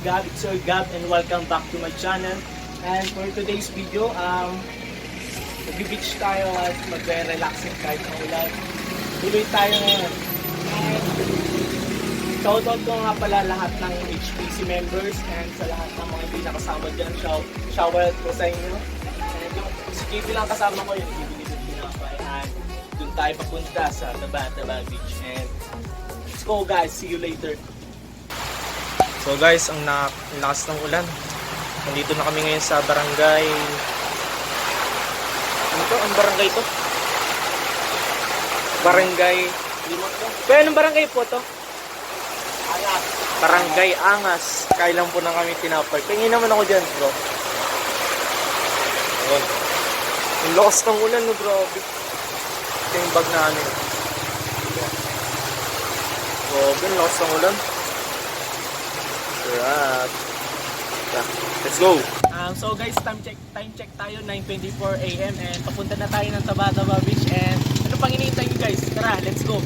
Gab, it's your Gab and welcome back to my channel. And for today's video, um, mag-beach tayo at mag-relaxing kahit ang ulan. Tuloy tayo ngayon. And shoutout ko nga pala lahat ng HPC members and sa lahat ng mga hindi nakasama dyan, shout, shoutout ko sa inyo. And yung si Kitty lang kasama ko, yung bibili ng tinapay. And dun tayo papunta sa Taba-Taba Beach. And let's go guys, see you later. So guys, ang na ang lakas ng ulan. Nandito na kami ngayon sa barangay. Ano to? Ang barangay to? Barangay Limot to. Anong barangay po to? Angas. Barangay Angas. Kailan po na kami tinapay. Pingin naman ako dyan, bro. Ayun. Ang lakas ng ulan, no, grabe. Ito yung bag na ano. Grabe, ang lakas ng ulan. Sarap. Yeah. Let's go. Um, so guys, time check time check tayo 9:24 AM and papunta na tayo ng Tabataba Beach and ano pang hinihintay niyo guys? Tara, let's go.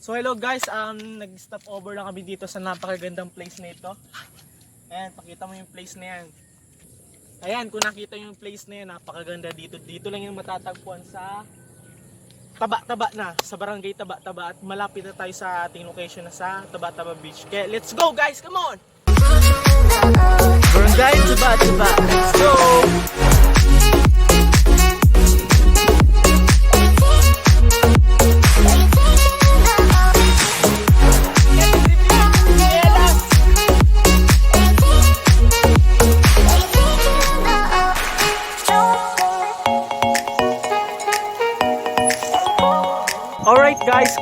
So hello guys, um nag-stop over lang kami dito sa napakagandang place na ito. Ayan, pakita mo yung place na yan. Ayan, kung nakita yung place na yan, napakaganda dito. Dito lang yung matatagpuan sa Taba-Taba na, sa barangay Taba-Taba at malapit na tayo sa ating location na sa Taba-Taba Beach. Kaya let's go guys, come on! Barangay Taba-Taba, let's go!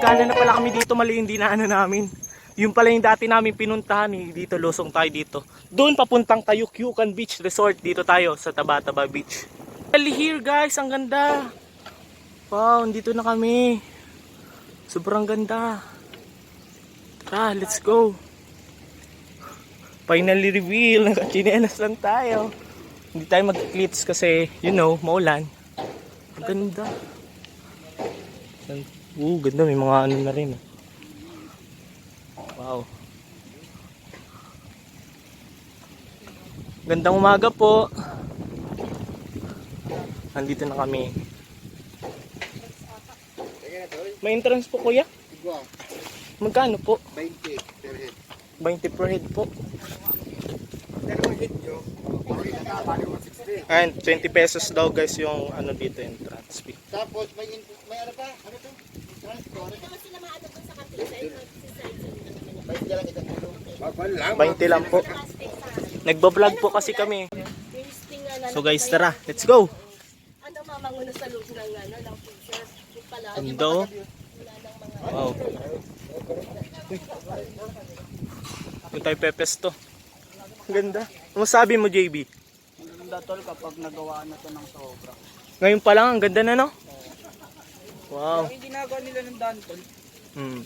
Alright guys, kala na pala kami dito mali yung dinaanan namin. Yung pala yung dati namin pinuntahan eh. Dito, lusong tayo dito. Doon papuntang Tayukyukan Beach Resort. Dito tayo sa Tabataba Beach. Well, here guys, ang ganda. Wow, dito na kami. Sobrang ganda. Tara, let's go. Finally reveal. Nakachinelas lang tayo. Hindi tayo mag-clips kasi, you know, maulan. Ang ganda. Oo, ganda. May mga ano na rin. Wow. Gandang umaga po. Nandito na kami. May entrance po kuya? Magkano po? 20 per head. 20 per head po. Dalawang head nyo, okay na na, bali 160. And 20 pesos daw guys yung ano dito entrance fee. Tapos may, may ano pa? Ano to? Transport. May lang ito. Babal lang. 20 lang po. Nagba-vlog po kasi kami. So guys, tara. Let's go. Ano mamanguno sa loob ng ano ng picture? Pala, Ando. Wow. Yung tayo pepesto. Ang Ganda. Ano sabi mo, JB? Maganda tol kapag nagawaan na to ng sobra. Ngayon pa lang, ang ganda na, no? Wow. Yung ginagawa nila ng daan tol, Hmm.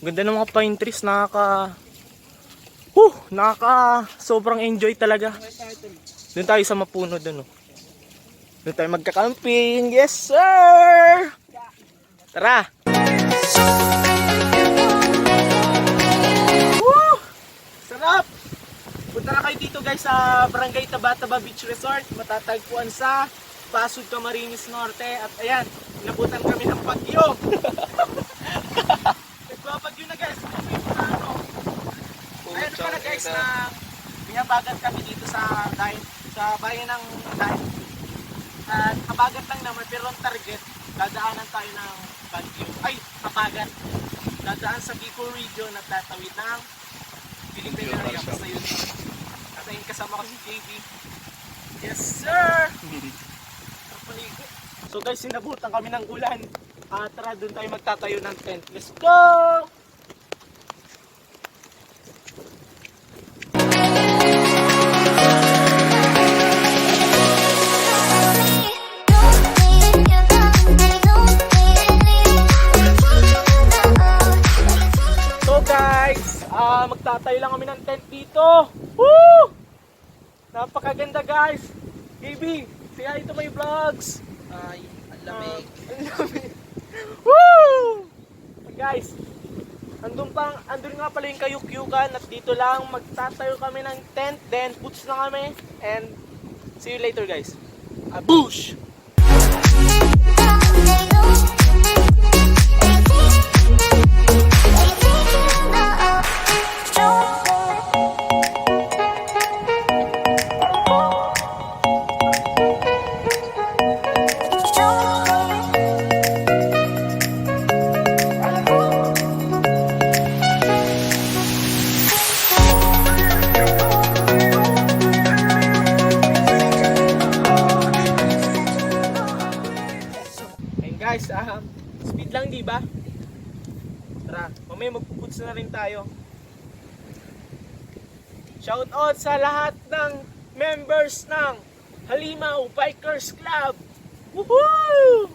Ganda ng mga pine trees. Nakaka... Huh! Nakaka... Sobrang enjoy talaga. Doon tayo sa mapuno doon, oh. Doon tayo magka-camping. Yes, sir! Tara! Woo! Sarap! Punta na kayo dito guys sa Barangay Tabataba Beach Resort. Matatagpuan sa Pasud Camarines Norte. At ayan, inabutan kami ng bagyo. Nagbabagyo na guys. Ano? Ayun pala guys na binabagat kami dito sa dahil sa bayan ng dahil. At kabagat lang naman pero ang target, dadaanan tayo ng bagyo. Ay, kabagat. Dadaan sa Bicol region at tatawid ng Philippine area. Basta yun. At ayun kasama ko si JB. Yes sir! So guys, sinabutan kami ng ulan. Ah, tara, doon tayo magtatayo ng tent. Let's go! So guys, ah magtatayo lang kami ng tent dito. Woo! Napakaganda guys. KB, say hi to my vlogs. Ay, ang lamig. Ang lamig. Woo! Guys, andun pa, andun nga pala yung kayukyukan at dito lang magtatayo kami ng tent, then puts na kami and see you later guys. Abush! Ayun Tara, mamaya magpuputs na rin tayo. Shout out sa lahat ng members ng Halimaw Bikers Club! Woohoo!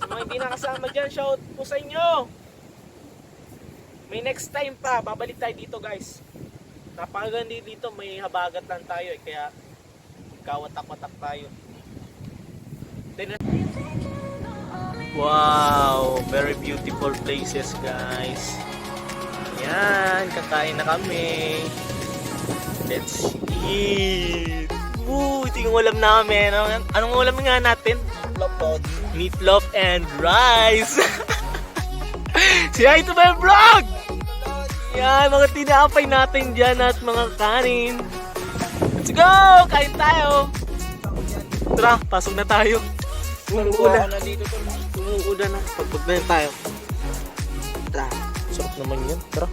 Sa mga hindi nakasama dyan, shout po sa inyo! May next time pa, babalik tayo dito guys. Napakaganda dito, may habagat lang tayo eh, kaya kawatak-watak tayo. Then, Wow, very beautiful places guys. Yan, kakain na kami. Let's eat. Woo, ito yung ulam namin. Anong, anong ulam nga natin? Meatloaf and rice. si hi to my vlog! Yan, mga tinapay natin dyan at mga kanin. Let's go! Kain tayo! Tara, pasok na tayo. Umuulan. na dito. Umuulan na. Pagpagbay tayo. Tara. Sarap naman yun. Tara.